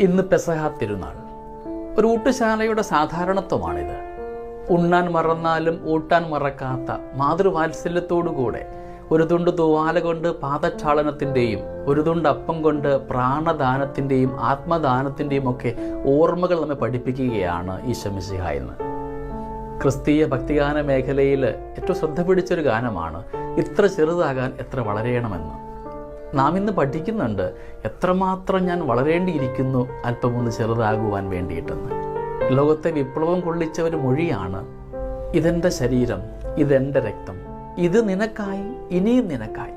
ഇന്ന് പെസഹ തിരുനാൾ. ഒരു ഊട്ടുശാലയുടെ സാധാരണത്വമാണിത്. ഉണ്ണാൻ മറന്നാലും ഊട്ടാൻ മറക്കാത്ത മാതൃവാത്സല്യത്തോടുകൂടെ ഒരു തുണ്ട് തൂവാല കൊണ്ട് പാദക്ഷാളനത്തിന്റെയും ഒരു തുണ്ട് അപ്പം കൊണ്ട് പ്രാണദാനത്തിന്റെയും ആത്മദാനത്തിന്റെയും ഒക്കെ ഓർമ്മകൾ നമ്മെ പഠിപ്പിക്കുകയാണ് ഈ ശമിശിഹ എന്ന് ക്രിസ്തീയ ഭക്തിഗാന മേഖലയിൽ ഏറ്റവും ശ്രദ്ധ പിടിച്ചൊരു ഗാനമാണ് ഇത്ര ചെറുതാകാൻ എത്ര വളരെയണമെന്ന് നാം ഇന്ന് പഠിക്കുന്നുണ്ട് എത്രമാത്രം ഞാൻ വളരേണ്ടിയിരിക്കുന്നു അല്പമൊന്ന് ചെറുതാകുവാൻ വേണ്ടിയിട്ടെന്ന്. ലോകത്തെ വിപ്ലവം കൊള്ളിച്ച ഒരു മൊഴിയാണ് ഇതെന്റെ ശരീരം ഇതെന്റെ രക്തം. ഇത് നിനക്കായി ഇനിയും നിനക്കായി.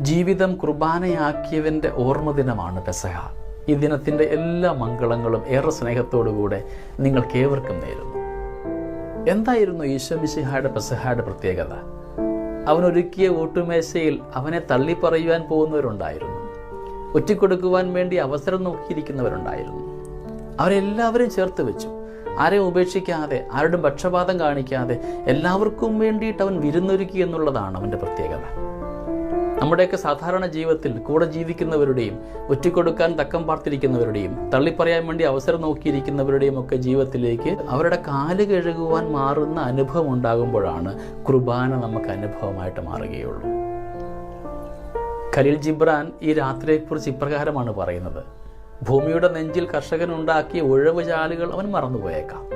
ജീവിതം കുർബാനയാക്കിയവന്റെ ഓർമ്മ ദിനമാണ് പെസഹ. ഈ ദിനത്തിന്റെ എല്ലാ മംഗളങ്ങളും ഏറെ സ്നേഹത്തോടുകൂടെ നിങ്ങൾക്കേവർക്കും നേരുന്നു. എന്തായിരുന്നു ഈശോ മിശിഹായുടെ പെസഹായുടെ പ്രത്യേകത? അവനൊരുക്കിയ ഓട്ടുമേശയിൽ അവനെ തള്ളിപ്പറയുവാൻ പോകുന്നവരുണ്ടായിരുന്നു. ഒറ്റിക്കൊടുക്കുവാൻ വേണ്ടി അവസരം നോക്കിയിരിക്കുന്നവരുണ്ടായിരുന്നു. അവരെല്ലാവരും ചേർത്ത് വെച്ചു. ആരെയും ഉപേക്ഷിക്കാതെ ആരുടെയും പക്ഷപാതം കാണിക്കാതെ എല്ലാവർക്കും വേണ്ടിയിട്ട് അവൻ വിരുന്നൊരുക്കി എന്നുള്ളതാണ് അവന്റെ പ്രത്യേകത. നമ്മുടെയൊക്കെ സാധാരണ ജീവിതത്തിൽ കൂടെ ജീവിക്കുന്നവരുടെയും ഒറ്റക്കൊടുക്കാൻ തക്കം പാർത്തിരിക്കുന്നവരുടെയും തള്ളിപ്പറയാൻ വേണ്ടി അവസരം നോക്കിയിരിക്കുന്നവരുടെയും ഒക്കെ ജീവിതത്തിലേക്ക് അവരുടെ കാൽ കഴുകുവാൻ മാറുന്ന അനുഭവം ഉണ്ടാകുമ്പോഴാണ് കുർബാന നമുക്ക് അനുഭവമായിട്ട് മാറുകയുള്ളൂ. ഖലീൽ ജിബ്രാൻ ഈ രാത്രിയെക്കുറിച്ച് ഇപ്രകാരമാണ് പറയുന്നത്. ഭൂമിയുടെ നെഞ്ചിൽ കർഷകൻ ഉണ്ടാക്കിയ ഉഴവ് ചാലുകൾ അവൻ മറന്നുപോയേക്കാം.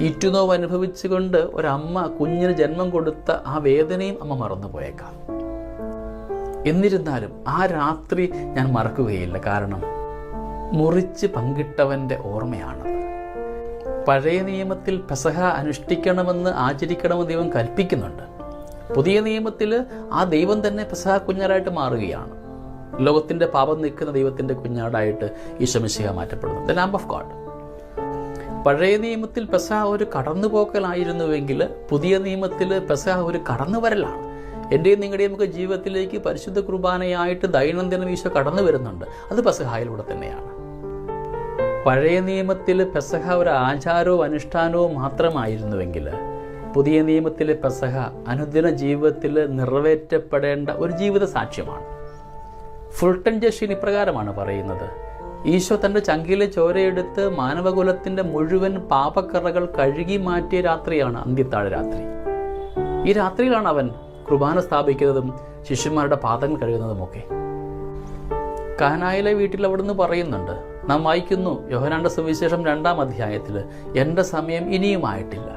ഈറ്റുനോവ് അനുഭവിച്ചുകൊണ്ട് ഒരമ്മ കുഞ്ഞിന് ജന്മം കൊടുത്ത ആ വേദനയും അമ്മ മറന്നുപോയേക്കാം. എന്നിരുന്നാലും ആ രാത്രി ഞാൻ മറക്കുകയില്ല. കാരണം മുറിച്ച് പങ്കിട്ടവന്റെ ഓർമ്മയാണ്. പഴയ നിയമത്തിൽ പെസഹ അനുഷ്ഠിക്കണമെന്ന് ആചരിക്കണമെന്ന് ദൈവം കൽപ്പിക്കുന്നുണ്ട്. പുതിയ നിയമത്തിൽ ആ ദൈവം തന്നെ പെസഹ കുഞ്ഞാറായിട്ട് മാറുകയാണ്. ലോകത്തിന്റെ പാപം നിൽക്കുന്ന ദൈവത്തിന്റെ കുഞ്ഞാടായിട്ട് ഈശമിശിഹ മാറ്റപ്പെടുന്നു. ദ ലാംബ് ഓഫ് ഗോഡ് പഴയ നിയമത്തിൽ പെസഹ ഒരു കടന്നുപോക്കലായിരുന്നുവെങ്കിൽ പുതിയ നിയമത്തിൽ പെസഹ ഒരു കടന്നുവരലാണ്. എന്റെയും നിങ്ങളുടെയും ഒക്കെ ജീവിതത്തിലേക്ക് പരിശുദ്ധ കുർബാനയായിട്ട് ദൈനംദിനം ഈശോ കടന്നു വരുന്നുണ്ട്. അത് പെസഹായിലൂടെ തന്നെയാണ്. പഴയ നിയമത്തിൽ പെസഹ ഒരു ആചാരവും അനുഷ്ഠാനവും മാത്രമായിരുന്നുവെങ്കിൽ പുതിയ നിയമത്തിലെ പെസഹ അനുദിന ജീവിതത്തിൽ നിറവേറ്റപ്പെടേണ്ട ഒരു ജീവിത സാക്ഷ്യമാണ്. ഫുൾട്ടൺ ജഷീൻ ഇപ്രകാരമാണ് പറയുന്നത്. ഈശോ തന്റെ ചങ്കിലെ ചോരയെടുത്ത് മാനവകുലത്തിന്റെ മുഴുവൻ പാപക്കറകൾ കഴുകി മാറ്റിയ രാത്രിയാണ് അന്ത്യത്താഴ രാത്രി ഈ രാത്രിയിലാണ് അവൻ കുർബാന സ്ഥാപിക്കുന്നതും ശിഷ്യന്മാരുടെ പാദങ്ങൾ കഴുകുന്നതുമൊക്കെ. കാനായിലെ വീട്ടിൽ അവിടുന്ന് പറയുന്നുണ്ട് നാം വായിക്കുന്നു യോഹനാന്റെ സുവിശേഷം രണ്ടാം അധ്യായത്തിൽ എന്റെ സമയം ഇനിയുമായിട്ടില്ല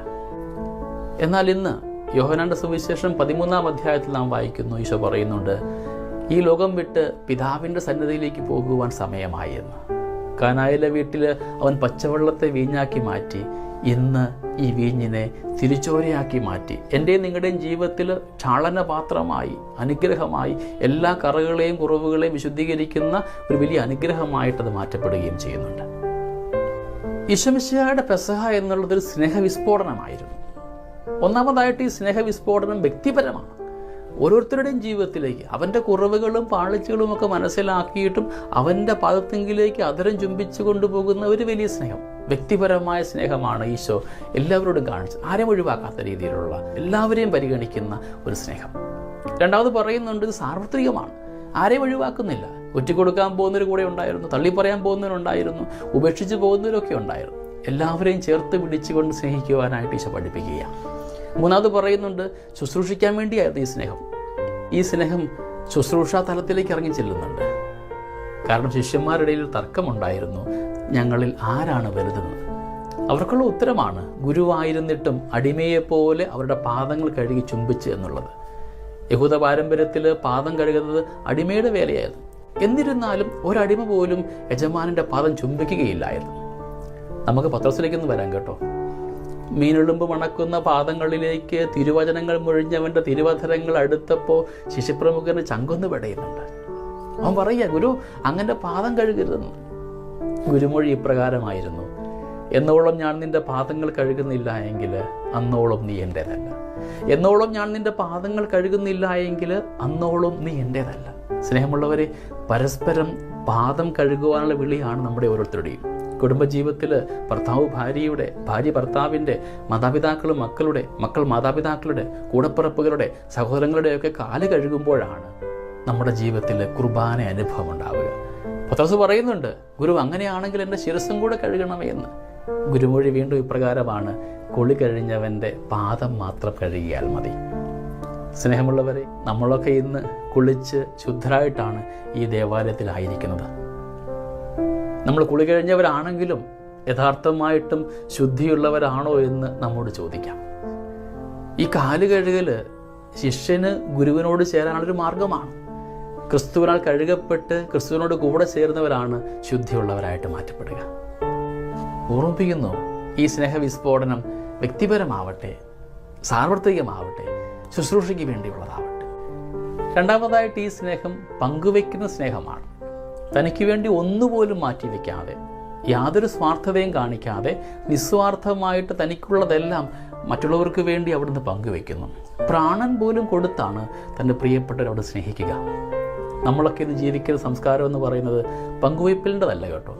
എന്നാൽ ഇന്ന് യോഹനാന്റെ സുവിശേഷം പതിമൂന്നാം അധ്യായത്തിൽ നാം വായിക്കുന്നു ഈശോ പറയുന്നുണ്ട് ഈ ലോകം വിട്ട് പിതാവിന്റെ സന്നിധിയിലേക്ക് പോകുവാൻ സമയമായി എന്ന്. കാനായിലെ വീട്ടിൽ അവൻ പച്ചവെള്ളത്തെ വീഞ്ഞാക്കി മാറ്റി. ഇന്ന് ഈ വീഞ്ഞിനെ തിരിച്ചോരയാക്കി മാറ്റി. എന്റെയും നിങ്ങളുടെയും ജീവിതത്തിൽ ചാളനപാത്രമായി അനുഗ്രഹമായി എല്ലാ കറകളെയും കുറവുകളെയും വിശുദ്ധീകരിക്കുന്ന ഒരു വലിയ അനുഗ്രഹമായിട്ടത് മാറ്റപ്പെടുകയും ചെയ്യുന്നുണ്ട്. ഈശമിശയുടെ പെസഹ എന്നുള്ളതൊരു സ്നേഹവിസ്ഫോടനമായിരുന്നു. ഒന്നാമതായിട്ട് ഈ സ്നേഹവിസ്ഫോടനം വ്യക്തിപരമാണ്. ഓരോരുത്തരുടെയും ജീവിതത്തിലേക്ക് അവന്റെ കുറവുകളും പാളിച്ചകളും ഒക്കെ മനസ്സിലാക്കിയിട്ടും അവന്റെ പാദത്തെങ്കിലേക്ക് അതരം ചുംബിച്ചു കൊണ്ടുപോകുന്ന ഒരു വലിയ സ്നേഹം വ്യക്തിപരമായ സ്നേഹമാണ് ഈശോ എല്ലാവരോടും കാണിച്ചത്. ആരെയും ഒഴിവാക്കാത്ത രീതിയിലുള്ള എല്ലാവരെയും പരിഗണിക്കുന്ന ഒരു സ്നേഹം. രണ്ടാമത് പറയുന്നുണ്ട് ഇത് സാർവത്രികമാണ്. ആരെയും ഒഴിവാക്കുന്നില്ല. കൊടുക്കാൻ പോകുന്നവർ കൂടെ ഉണ്ടായിരുന്നു തള്ളി പറയാൻ പോകുന്നവരുണ്ടായിരുന്നു ഉപേക്ഷിച്ച് പോകുന്നവരൊക്കെ ഉണ്ടായിരുന്നു. എല്ലാവരെയും ചേർത്ത് പിടിച്ചുകൊണ്ട് സ്നേഹിക്കുവാനായിട്ട് ഈശോ പഠിപ്പിക്കുക മൂന്നാമത് പറയുന്നുണ്ട് ശുശ്രൂഷിക്കാൻ വേണ്ടിയായിരുന്നു ഈ സ്നേഹം. ഈ സ്നേഹം ശുശ്രൂഷാ തലത്തിലേക്ക് ഇറങ്ങി ചെല്ലുന്നുണ്ട്. കാരണം ശിഷ്യന്മാരുടെ തർക്കമുണ്ടായിരുന്നു ഞങ്ങളിൽ ആരാണ് വലുതെന്ന്. അവർക്കുള്ള ഉത്തരമാണ് ഗുരുവായിരുന്നിട്ടും അടിമയെപ്പോലെ അവരുടെ പാദങ്ങൾ കഴുകി ചുംബിച്ച് എന്നുള്ളത്. യഹൂദ പാരമ്പര്യത്തിൽ പാദം കഴുകുന്നത് അടിമയുടെ വേലയായിരുന്നു. എന്നിരുന്നാലും ഒരടിമ പോലും യജമാനന്റെ പാദം ചുംബിക്കുകയില്ലായിരുന്നു. നമുക്ക് പത്രത്തിലേക്കൊന്ന് വരാം കേട്ടോ. മീനുളുമ്പ് മണക്കുന്ന പാദങ്ങളിലേക്ക് തിരുവചനങ്ങൾ മുഴിഞ്ഞവന്റെ തിരുവധരങ്ങൾ അടുത്തപ്പോൾ ശിശുപ്രമുഖന് ചങ്കൊന്ന് പെടയുന്നുണ്ട് അവൻ പറയുക ഗുരു അങ്ങനെ പാദം കഴുകരുതെന്ന്. ഗുരുമൊഴി ഇപ്രകാരമായിരുന്നു എന്നോളം ഞാൻ നിന്റെ പാദങ്ങൾ കഴുകുന്നില്ല എങ്കിൽ അന്നോളം നീ എന്റേതല്ല എന്നോളം ഞാൻ നിന്റെ പാദങ്ങൾ കഴുകുന്നില്ല എങ്കിൽ അന്നോളം നീ എന്റേതല്ല സ്നേഹമുള്ളവരെ പരസ്പരം പാദം കഴുകുവാനുള്ള വിളിയാണ് നമ്മുടെ ഓരോരുത്തരുടെയും. കുടുംബജീവിതത്തിൽ ഭർത്താവ് ഭാര്യയുടെ ഭാര്യ ഭർത്താവിന്റെ മാതാപിതാക്കൾ മക്കളുടെ മക്കൾ മാതാപിതാക്കളുടെ കൂടപ്പിറപ്പുകളുടെ സഹോദരങ്ങളുടെയൊക്കെ കാല കഴുകുമ്പോഴാണ് നമ്മുടെ ജീവിതത്തിൽ കുർബാന അനുഭവം ഉണ്ടാവുക പത്രസ് പറയുന്നുണ്ട് ഗുരു അങ്ങനെയാണെങ്കിൽ എന്റെ ശിരസും കൂടെ കഴുകണമേ എന്ന്. ഗുരുമൊഴി വീണ്ടും ഇപ്രകാരമാണ് കുളി കഴിഞ്ഞവന്റെ പാദം മാത്രം കഴുകിയാൽ മതി. സ്നേഹമുള്ളവരെ നമ്മളൊക്കെ ഇന്ന് കുളിച്ച് ശുദ്ധരായിട്ടാണ് ഈ ദേവാലയത്തിലായിരിക്കുന്നത്. നമ്മൾ കുളി കഴിഞ്ഞവരാണെങ്കിലും യഥാർത്ഥമായിട്ടും ശുദ്ധിയുള്ളവരാണോ എന്ന് നമ്മോട് ചോദിക്കാം. ഈ കാൽ കഴുകൽ ശിഷ്യന് ഗുരുവിനോട് ചേരാനുള്ളൊരു മാർഗമാണ്. ക്രിസ്തുവിനാൽ കഴുകപ്പെട്ട് ക്രിസ്തുവിനോട് കൂടെ ചേർന്നവരാണ് ശുദ്ധിയുള്ളവരായിട്ട് മാറ്റപ്പെടുക. ഓർമ്മിപ്പിക്കുന്നു ഈ സ്നേഹവിസ്ഫോടനം വ്യക്തിപരമാവട്ടെ സാർവത്രികമാവട്ടെ ശുശ്രൂഷയ്ക്ക് വേണ്ടിയുള്ളതാവട്ടെ. രണ്ടാമതായിട്ട് ഈ സ്നേഹം പങ്കുവെക്കുന്ന സ്നേഹമാണ്. തനിക്ക് വേണ്ടി ഒന്നുപോലും മാറ്റി മാറ്റിവെക്കാതെ യാതൊരു സ്വാർത്ഥതയും കാണിക്കാതെ നിസ്വാർത്ഥമായിട്ട് തനിക്കുള്ളതെല്ലാം മറ്റുള്ളവർക്ക് വേണ്ടി അവിടുന്ന് പങ്കുവെക്കുന്നു. പ്രാണൻ പോലും കൊടുത്താണ് തന്റെ പ്രിയപ്പെട്ടവരവിടെ സ്നേഹിക്കുക. നമ്മളൊക്കെ ഇന്ന് ജീവിക്കുന്ന സംസ്കാരം എന്ന് പറയുന്നത് പങ്കുവയ്പ്പിന്റെതല്ല കേട്ടോ.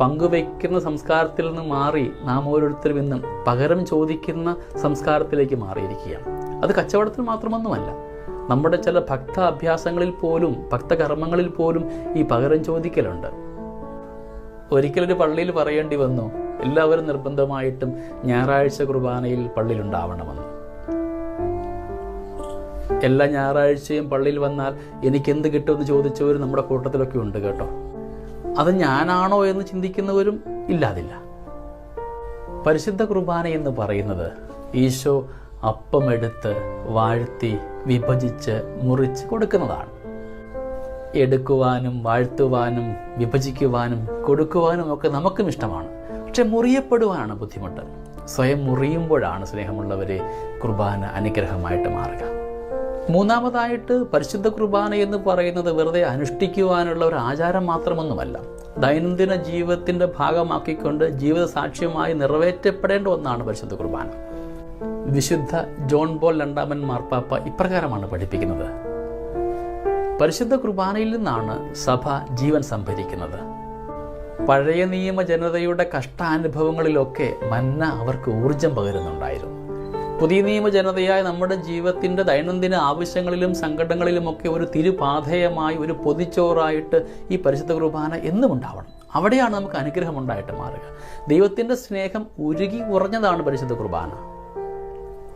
പങ്കുവയ്ക്കുന്ന സംസ്കാരത്തിൽ നിന്ന് മാറി നാം ഓരോരുത്തരും ഇന്നും പകരം ചോദിക്കുന്ന സംസ്കാരത്തിലേക്ക് മാറിയിരിക്കുകയാണ്. അത് കച്ചവടത്തിൽ മാത്രമൊന്നുമല്ല. നമ്മുടെ ചില ഭക്ത അഭ്യാസങ്ങളിൽ പോലും ഭക്തകർമ്മങ്ങളിൽ പോലും ഈ പകരം ചോദിക്കലുണ്ട്. ഒരിക്കലൊരു പള്ളിയിൽ പറയേണ്ടി വന്നു എല്ലാവരും നിർബന്ധമായിട്ടും ഞായറാഴ്ച കുർബാനയിൽ പള്ളിയിലുണ്ടാവണമെന്ന്. എല്ലാ ഞായറാഴ്ചയും പള്ളിയിൽ വന്നാൽ എനിക്കെന്ത് കിട്ടുമെന്ന് ചോദിച്ചവർ നമ്മുടെ കൂട്ടത്തിലൊക്കെ ഉണ്ട് കേട്ടോ. അത് ഞാനാണോ എന്ന് ചിന്തിക്കുന്നവരും ഇല്ലാതില്ല. പരിശുദ്ധ കുർബാന എന്ന് പറയുന്നത് ഈശോ അപ്പമെടുത്ത് വാഴ്ത്തി വിഭജിച്ച് മുറിച്ച് കൊടുക്കുന്നതാണ്. എടുക്കുവാനും വാഴ്ത്തുവാനും വിഭജിക്കുവാനും കൊടുക്കുവാനും ഒക്കെ നമുക്കും ഇഷ്ടമാണ്. പക്ഷെ മുറിയപ്പെടുവാനാണ് ബുദ്ധിമുട്ട്. സ്വയം മുറിയുമ്പോഴാണ് സ്നേഹമുള്ളവരെ കുർബാന അനുഗ്രഹമായിട്ട് മാറുക. മൂന്നാമതായിട്ട് പരിശുദ്ധ കുർബാന എന്ന് പറയുന്നത് വെറുതെ അനുഷ്ഠിക്കുവാനുള്ള ഒരു ആചാരം മാത്രമൊന്നുമല്ല. ദൈനംദിന ജീവിതത്തിന്റെ ഭാഗമാക്കിക്കൊണ്ട് ജീവിത സാക്ഷ്യമായി നിറവേറ്റപ്പെടേണ്ട ഒന്നാണ് പരിശുദ്ധ കുർബാന. വിശുദ്ധ ജോൺ ബോൾ രണ്ടാമൻ മാർപ്പാപ്പ ഇപ്രകാരമാണ് പഠിപ്പിക്കുന്നത്. പരിശുദ്ധ കുർബാനയിൽ നിന്നാണ് സഭ ജീവൻ സംഭരിക്കുന്നത്. പഴയ നിയമ ജനതയുടെ കഷ്ടാനുഭവങ്ങളിലൊക്കെ മന്ന അവർക്ക് ഊർജം പകരുന്നുണ്ടായിരുന്നു. പുതിയ നിയമ ജനതയായ നമ്മുടെ ജീവിതത്തിന്റെ ദൈനംദിന ആവശ്യങ്ങളിലും സങ്കടങ്ങളിലുമൊക്കെ ഒരു തിരുപാധേയമായി ഒരു പൊതിച്ചോറായിട്ട് ഈ പരിശുദ്ധ കുർബാന എന്നും ഉണ്ടാവണം. അവിടെയാണ് നമുക്ക് അനുഗ്രഹമുണ്ടായിട്ട് മാറുക. ദൈവത്തിന്റെ സ്നേഹം ഉരുകി കുറഞ്ഞതാണ് പരിശുദ്ധ കുർബാന.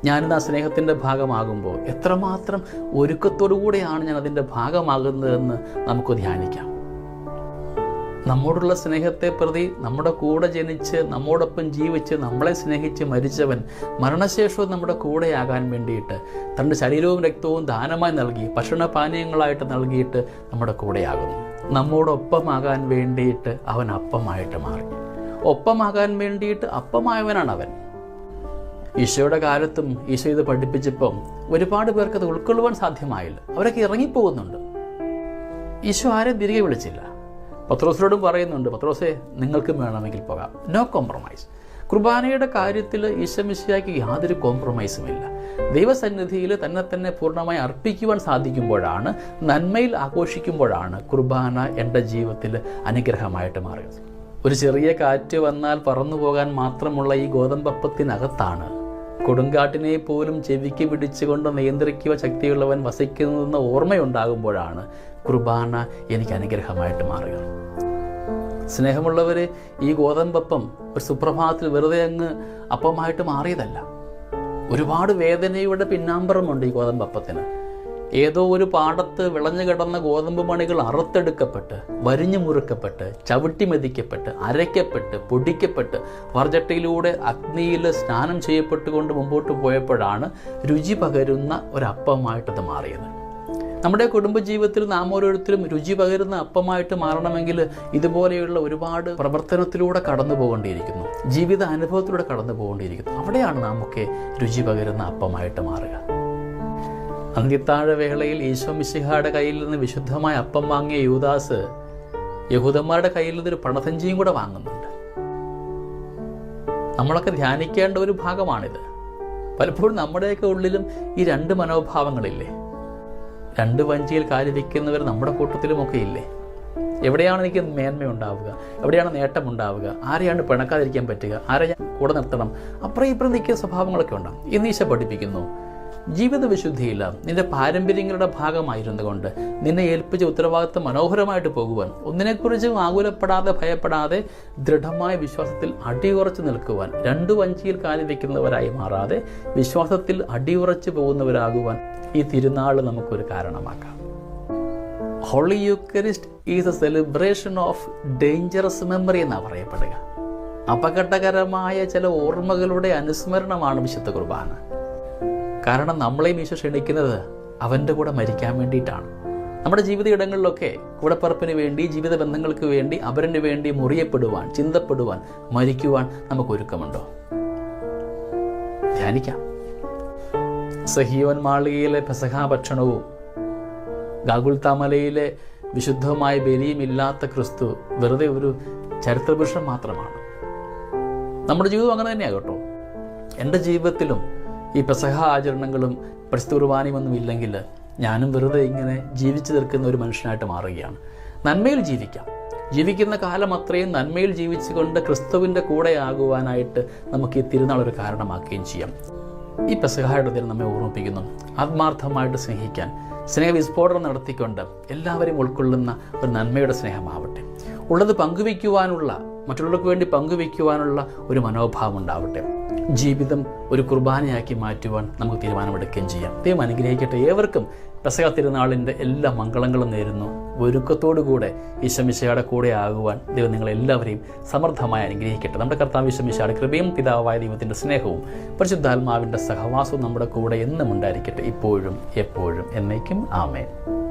ഞാനിന്ന് ആ സ്നേഹത്തിന്റെ ഭാഗമാകുമ്പോൾ എത്രമാത്രം ഒരുക്കത്തോടു കൂടെയാണ് ഞാൻ അതിന്റെ ഭാഗമാകുന്നതെന്ന് നമുക്ക് ധ്യാനിക്കാം. നമ്മോടുള്ള സ്നേഹത്തെ പ്രതി നമ്മുടെ കൂടെ ജനിച്ച് നമ്മോടൊപ്പം ജീവിച്ച് നമ്മളെ സ്നേഹിച്ച് മരിച്ചവൻ മരണശേഷവും നമ്മുടെ കൂടെയാകാൻ വേണ്ടിയിട്ട് തന്റെ ശരീരവും രക്തവും ദാനമായി നൽകി ഭക്ഷണപാനീയങ്ങളായിട്ട് നൽകിയിട്ട് നമ്മുടെ കൂടെയാകുന്നു. നമ്മോടൊപ്പമാകാൻ വേണ്ടിയിട്ട് അവൻ അപ്പമായിട്ട് മാറി. ഒപ്പമാകാൻ വേണ്ടിയിട്ട് അപ്പമായവനാണ് അവൻ ഈശോയുടെ കാലത്തും ഈശോ ഇത് പഠിപ്പിച്ചപ്പം ഒരുപാട് പേർക്ക് അത് ഉൾക്കൊള്ളുവാൻ സാധ്യമായില്ല. അവരൊക്കെ ഇറങ്ങിപ്പോകുന്നുണ്ട്. ഈശോ ആരെയും തിരികെ വിളിച്ചില്ല. പത്രോസിനോടും പറയുന്നുണ്ട് പത്രോസെ നിങ്ങൾക്കും വേണമെങ്കിൽ പോകാം. നോ കോംപ്രമൈസ് കുർബാനയുടെ കാര്യത്തിൽ ഈശമിശിയാക്കി യാതൊരു കോംപ്രമൈസും ഇല്ല. ദൈവസന്നിധിയിൽ തന്നെ തന്നെ പൂർണമായി അർപ്പിക്കുവാൻ സാധിക്കുമ്പോഴാണ് നന്മയിൽ ആഘോഷിക്കുമ്പോഴാണ് കുർബാന എന്റെ ജീവിതത്തിൽ അനുഗ്രഹമായിട്ട് മാറിയത് ഒരു ചെറിയ കാറ്റ് വന്നാൽ പറന്നു പോകാൻ മാത്രമുള്ള ഈ ഗോതമ്പപ്പത്തിനകത്താണ് കൊടുങ്കാട്ടിനെ പോലും ചെവിക്ക് പിടിച്ചുകൊണ്ട് നിയന്ത്രിക്കുക ശക്തിയുള്ളവൻ വസിക്കുന്നതെന്ന ഓർമ്മയുണ്ടാകുമ്പോഴാണ് കുർബാന എനിക്ക് അനുഗ്രഹമായിട്ട് മാറുക. സ്നേഹമുള്ളവർ ഈ ഗോതമ്പപ്പം ഒരു സുപ്രഭാതത്തിൽ വെറുതെ അങ്ങ് അപ്പമായിട്ട് മാറിയതല്ല. ഒരുപാട് വേദനയുടെ പിന്നാമ്പറമുണ്ട് ഈ ഗോതമ്പപ്പത്തിന്. ഏതോ ഒരു പാടത്ത് വിളഞ്ഞു കിടന്ന ഗോതമ്പ് മണികൾ അറുത്തെടുക്കപ്പെട്ട് വരിഞ്ഞു മുറുക്കപ്പെട്ട് ചവിട്ടി മെതിക്കപ്പെട്ട് അരയ്ക്കപ്പെട്ട് പൊടിക്കപ്പെട്ട് വർജട്ടയിലൂടെ അഗ്നിയിൽ സ്നാനം ചെയ്യപ്പെട്ടുകൊണ്ട് മുമ്പോട്ട് പോയപ്പോഴാണ് രുചി പകരുന്ന ഒരപ്പമായിട്ടത് മാറിയത്. നമ്മുടെ കുടുംബജീവിതത്തിൽ നാം ഓരോരുത്തരും രുചി പകരുന്ന അപ്പമായിട്ട് മാറണമെങ്കിൽ ഇതുപോലെയുള്ള ഒരുപാട് പ്രവർത്തനത്തിലൂടെ കടന്നു പോകേണ്ടിയിരിക്കുന്നു. ജീവിത അനുഭവത്തിലൂടെ കടന്നു പോകേണ്ടിയിരിക്കുന്നു. അവിടെയാണ് നാമൊക്കെ രുചി പകരുന്ന അപ്പമായിട്ട് മാറുക. അന്ത്യത്താഴ വേളയിൽ ഈശോ മിശിഹായുടെ കയ്യിൽ നിന്ന് വിശുദ്ധമായ അപ്പം വാങ്ങിയ യൂദാസ് യഹൂദന്മാരുടെ കയ്യിൽ നിന്നൊരു പണസഞ്ചിയും കൂടെ വാങ്ങുന്നുണ്ട്. നമ്മളൊക്കെ ധ്യാനിക്കേണ്ട ഒരു ഭാഗമാണിത്. പലപ്പോഴും നമ്മുടെയൊക്കെ ഉള്ളിലും ഈ രണ്ട് മനോഭാവങ്ങളില്ലേ? രണ്ട് വഞ്ചിയിൽ കാൽ വയ്ക്കുന്നവർ നമ്മുടെ കൂട്ടത്തിലുമൊക്കെ ഇല്ലേ? എവിടെയാണ് എനിക്ക് മേന്മയുണ്ടാവുക എവിടെയാണ് നേട്ടം ഉണ്ടാവുക? ആരെയാണ് പിണക്കാതിരിക്കാൻ പറ്റുക? ആരെ ഞാൻ കൂടെ നിർത്തണം? അപ്പുറം ഇപ്പുറം നിൽക്കുന്ന സ്വഭാവങ്ങളൊക്കെ ഉണ്ടാകും ഇന്ന് ഈശോ പഠിപ്പിക്കുന്നു. ജീവിത വിശുദ്ധിയില്ല നിന്റെ പാരമ്പര്യങ്ങളുടെ ഭാഗമായിരുന്നുകൊണ്ട് നിന്നെ ഏൽപ്പിച്ച ഉത്തരവാദിത്വം മനോഹരമായിട്ട് പോകുവാൻ ഒന്നിനെക്കുറിച്ചും ആകുലപ്പെടാതെ ഭയപ്പെടാതെ ദൃഢമായ വിശ്വാസത്തിൽ അടിയുറച്ച് നിൽക്കുവാൻ രണ്ടു വഞ്ചിയിൽ കാലി വയ്ക്കുന്നവരായി മാറാതെ വിശ്വാസത്തിൽ അടിയുറച്ച് പോകുന്നവരാകുവാൻ ഈ തിരുനാൾ നമുക്കൊരു കാരണമാക്കാം. Holy eucharist is a celebration of dangerous memory എന്നാണ് പറയപ്പെടുക. അപകടകരമായ ചില ഓർമ്മകളുടെ അനുസ്മരണമാണ് വിശുദ്ധ കുർബാന. കാരണം നമ്മളെയും ഈശോ ക്ഷണിക്കുന്നത് അവന്റെ കൂടെ മരിക്കാൻ വേണ്ടിയിട്ടാണ്. നമ്മുടെ ജീവിത ഇടങ്ങളിലൊക്കെ കൂടപ്പറപ്പിന് വേണ്ടി ജീവിത ബന്ധങ്ങൾക്ക് വേണ്ടി അവരന് വേണ്ടി മുറിയപ്പെടുവാൻ ചിന്തപ്പെടുവാൻ മരിക്കുവാൻ നമുക്ക് ഒരുക്കമുണ്ടോ? ധ്യാനിക്കാം. സഹീവൻ മാളികയിലെ പെസഹാ ഭക്ഷണവും ഗാഗുൽത്താമലയിലെ വിശുദ്ധമായ ബലിയുമില്ലാത്ത ക്രിസ്തു വെറുതെ ഒരു ചരിത്രപുരുഷൻ മാത്രമാണ്. നമ്മുടെ ജീവിതം അങ്ങനെ തന്നെയാണ് കേട്ടോ. എന്റെ ജീവിതത്തിലും ഈ പെസഹ ആചരണങ്ങളും പരിസ്ഥിതി കുർബാനയുമൊന്നും ഇല്ലെങ്കിൽ ഞാനും വെറുതെ ഇങ്ങനെ ജീവിച്ചു തീർക്കുന്ന ഒരു മനുഷ്യനായിട്ട് മാറുകയാണ്. നന്മയിൽ ജീവിക്കാം. ജീവിക്കുന്ന കാലം അത്രയും നന്മയിൽ ജീവിച്ചുകൊണ്ട് ക്രിസ്തുവിന്റെ കൂടെയാകുവാനായിട്ട് നമുക്ക് ഈ തിരുനാൾ ഒരു കാരണമാക്കുകയും ചെയ്യാം. ഈ പെസഹായുടെ ദിനം നമ്മെ ഓർമ്മിപ്പിക്കുന്നു. ആത്മാർത്ഥമായിട്ട് സ്നേഹിക്കാൻ സ്നേഹവിസ്ഫോടനം നടത്തിക്കൊണ്ട് എല്ലാവരെയും ഉൾക്കൊള്ളുന്ന ഒരു നന്മയുടെ സ്നേഹമാവട്ടെ. ഉള്ളത് പങ്കുവയ്ക്കുവാനുള്ള മറ്റുള്ളവർക്ക് വേണ്ടി പങ്കുവയ്ക്കുവാനുള്ള ഒരു മനോഭാവം ഉണ്ടാവട്ടെ. ജീവിതം ഒരു കുർബാനയാക്കി മാറ്റുവാൻ നമുക്ക് തീരുമാനമെടുക്കുകയും ചെയ്യാം. ദൈവം അനുഗ്രഹിക്കട്ടെ. ഏവർക്കും പെസക തിരുനാളിന്റെ എല്ലാ മംഗളങ്ങളും നേരുന്നു. ഒരുക്കത്തോടുകൂടെ ഈശമിശയുടെ കൂടെ ആകുവാൻ ദൈവം നിങ്ങളെല്ലാവരെയും സമർത്ഥമായി അനുഗ്രഹിക്കട്ടെ. നമ്മുടെ കർത്താവ് ഈശമിശയുടെ കൃപയും പിതാവായ ദൈവത്തിന്റെ സ്നേഹവും പരിശുദ്ധാത്മാവിന്റെ സഹവാസവും നമ്മുടെ കൂടെ എന്നും ഉണ്ടായിരിക്കട്ടെ. ഇപ്പോഴും എപ്പോഴും എന്നേക്കും. ആമേൻ.